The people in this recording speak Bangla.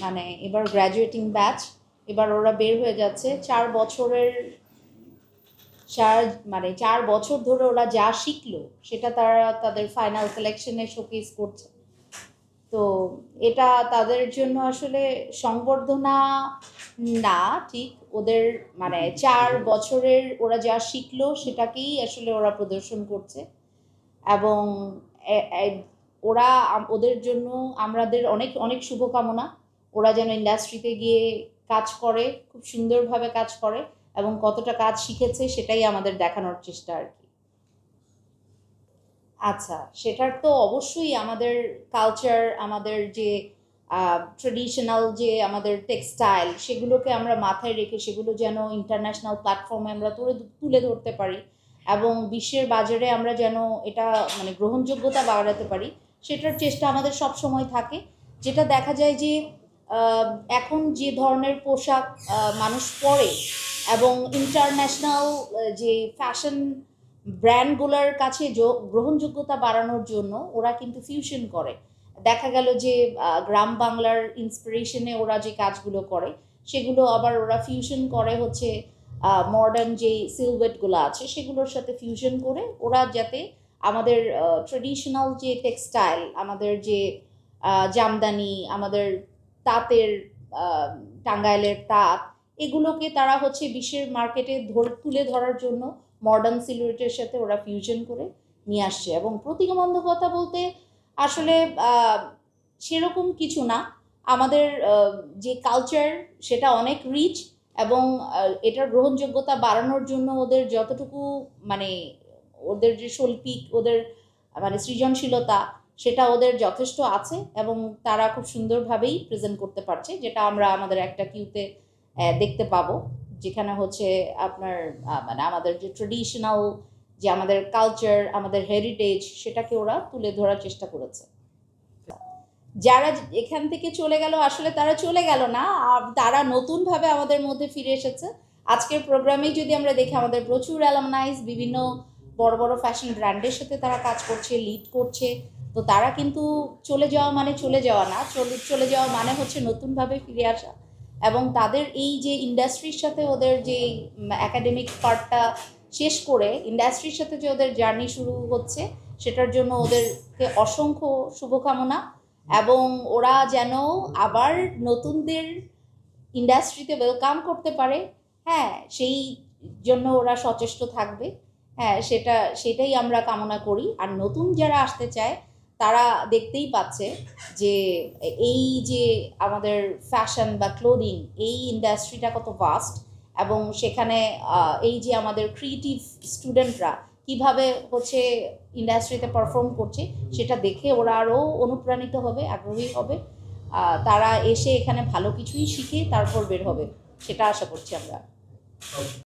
মানে এবার গ্র্যাজুয়েটিং ব্যাচ এবার ওরা বের হয়ে যাচ্ছে। চার বছরের, চার মানে চার বছর ধরে ওরা যা শিখলো, সেটা তারা তাদের ফাইনাল কালেকশনে শোকেস করছে। তো এটা তাদের জন্য আসলে সংবর্ধনা না, ঠিক? ওদের মানে চার বছরের ওরা যা শিখলো, সেটাকেই আসলে ওরা প্রদর্শন করছে। এবং ওরা ওদের জন্য আমাদের অনেক অনেক শুভকামনা। ওরা যেন ইন্ডাস্ট্রিতে গিয়ে কাজ করে, খুব সুন্দরভাবে কাজ করে এবং কতটা কাজ শিখেছে সেটাই আমাদের দেখানোর চেষ্টা আর কি। আচ্ছা সেটার তো অবশ্যই আমাদের কালচার আমাদের যে ট্রেডিশনাল যে আমাদের টেক্সটাইল সেগুলোকে আমরা মাথায় রেখে সেগুলো যেন ইন্টারন্যাশনাল প্ল্যাটফর্মে আমরা তুলে তুলে ধরতে পারি এবং বিশ্বের বাজারে আমরা যেন এটা মানে গ্রহণযোগ্যতা বাড়াতে পারি। সেটার চেষ্টা আমাদের সব সময় থাকে। যেটা দেখা যায় যে এখন যে ধরনের পোশাক মানুষ পরে এবং ইন্টারন্যাশনাল যে ফ্যাশন ব্র্যান্ডগুলোর কাছে গ্রহণযোগ্যতা বাড়ানোর জন্য ওরা কিন্তু ফিউশন করে। দেখা গেল যে গ্রাম বাংলার ইন্সপিরেশনে ওরা যে কাজগুলো করে, সেগুলো আবার ওরা ফিউশন করে হচ্ছে মডার্ন যে সিলভেটগুলো আছে, সেগুলোর সাথে ফিউশন করে ওরা যাতে আমাদের ট্রেডিশনাল যে টেক্সটাইল আমাদের যে জামদানি, আমাদের তাঁতের টাঙ্গাইলের তাঁত, এগুলোকে তারা হচ্ছে বিশ্বের মার্কেটে ধর, তুলে ধরার জন্য মডার্ন সিলুয়েটের সাথে ওরা ফিউশন করে নিয়ে আসছে। এবং প্রতিবন্ধকতা বলতে আসলে সেরকম কিছু না। আমাদের যে কালচার সেটা অনেক রিচ এবং এটার গ্রহণযোগ্যতা বাড়ানোর জন্য ওদের যতটুকু মানে ওদের যে শৈল্পিক, ওদের মানে সৃজনশীলতা, সেটা ওদের যথেষ্ট আছে এবং তারা খুব সুন্দরভাবেই প্রেজেন্ট করতে পারছে, যেটা আমরা আমাদের একটা কিউতে দেখতে পাবো। যেখানে হচ্ছে আপনার মানে আমাদের যে ট্রেডিশনাল যে আমাদের কালচার আমাদের হেরিটেজ সেটাকে ওরা তুলে ধরার চেষ্টা করেছে। যারা এখান থেকে চলে গেল, আসলে তারা চলে গেল না তারা নতুনভাবে আমাদের মধ্যে ফিরে এসেছে। আজকের প্রোগ্রামেই যদি আমরা দেখি, আমাদের প্রচুর অ্যালামনাইজ বিভিন্ন বড় বড় ফ্যাশন ব্র্যান্ডের সাথে তারা কাজ করছে লিড করছে। তো তারা কিন্তু চলে যাওয়া মানে চলে যাওয়া না, চলে চলে যাওয়া মানে হচ্ছে নতুনভাবে ফিরে আসা। এবং তাদের এই যে ইন্ডাস্ট্রির সাথে ওদের যে একাডেমিক পার্টটা শেষ করে ইন্ডাস্ট্রির সাথে যে ওদের জার্নি শুরু হচ্ছে, সেটার জন্য ওদেরকে অসংখ্য শুভকামনা। এবং ওরা যেন আবার নতুনদের ইন্ডাস্ট্রিতে ওয়েলকাম করতে পারে। হ্যাঁ সেই জন্য ওরা সচেষ্ট থাকবে। হ্যাঁ সেটা, সেটাই আমরা কামনা করি। আর নতুন যারা আসতে চায়, তারা দেখতেই পাচ্ছে যে, এই যে আমাদের ফ্যাশন বা ক্লোদিং এই ইন্ডাস্ট্রিটা কত ভাস্ট এবং সেখানে এই যে আমাদের ক্রিয়েটিভ স্টুডেন্টরা কীভাবে হচ্ছে ইন্ডাস্ট্রিতে পারফর্ম করছে, সেটা দেখে ওরা আরও অনুপ্রাণিত হবে, আগ্রহী হবে। তারা এসে এখানে ভালো কিছুই শিখে তারপর বের হবে, সেটা আশা করছি আমরা।